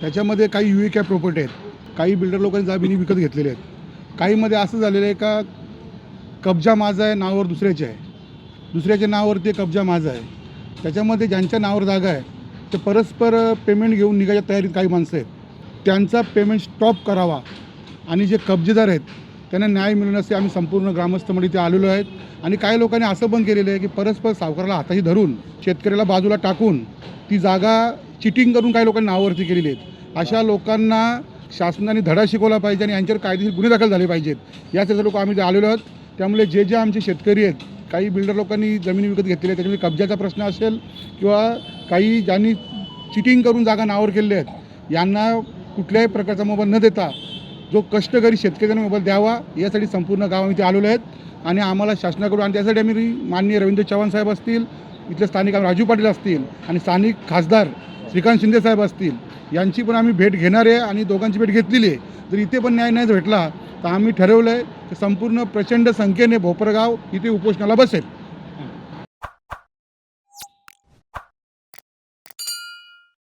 त्याच्यामध्ये काही you cap property आहेत. काही बिल्डर लोकांनी जमिनी विकत घेतलेल्या आहेत. काहीमध्ये असं झालेलं आहे का कब्जा माझा आहे नावावर दुसऱ्याचे आहे. दुसऱ्याच्या नावावरती कब्जा माझा आहे. त्याच्यामध्ये ज्यांच्या नावावर जागा आहे ते परस्पर पेमेंट घेऊन निघायच्या तयारीत काही माणसं आहेत. त्यांचा पेमेंट स्टॉप करावा. आणि जे कब्जेदार आहेत त्यांना न्याय मिळण्यासाठी आम्ही संपूर्ण ग्रामस्थमध्ये इथे आलेलो आहेत. आणि काही लोकांनी असं पण केलेलं आहे की परस्पर सावकाराला हाताशी धरून शेतकऱ्याला बाजूला टाकून ती जागा चिटिंग करून काही लोकांनी नावावरती केलेली आहेत. अशा लोकांना शासनाने धडा शिकवला पाहिजे आणि यांच्यावर कायदेशीर गुन्हे दाखल झाले पाहिजेत. यासाठी लोक आम्ही इथे आलेलो आहोत. त्यामुळे जे जे आमचे शेतकरी आहेत काही बिल्डर लोकांनी जमिनी विकत घेतलेल्या आहेत त्याच्यामध्ये कब्जाचा प्रश्न असेल किंवा काही ज्यांनी चिटिंग करून जागा नावावर केलेल्या आहेत यांना कुठल्याही प्रकारचा मोबाईल न देता जो कष्टकरी शेतकऱ्यांना मोबाईल द्यावा यासाठी संपूर्ण गाव आम्ही ते आलेलो आहेत. आणि आम्हाला शासनाकडून आणि त्यासाठी आम्ही माननीय रवींद्र चव्हाण साहेब असतील इथले स्थानिक राजू पाटील असतील आणि स्थानिक खासदार श्रीकांत शिंदे साहेब असतील यांची पण आम्ही भेट घेणार आहे आणि दोघांची भेट घेतलेली आहे. जर इथे पण न्याय नाही भेटला तर आम्ही ठरवलं आहे की संपूर्ण प्रचंड संख्येने भोपरगाव इथे उपोषणाला बसेल.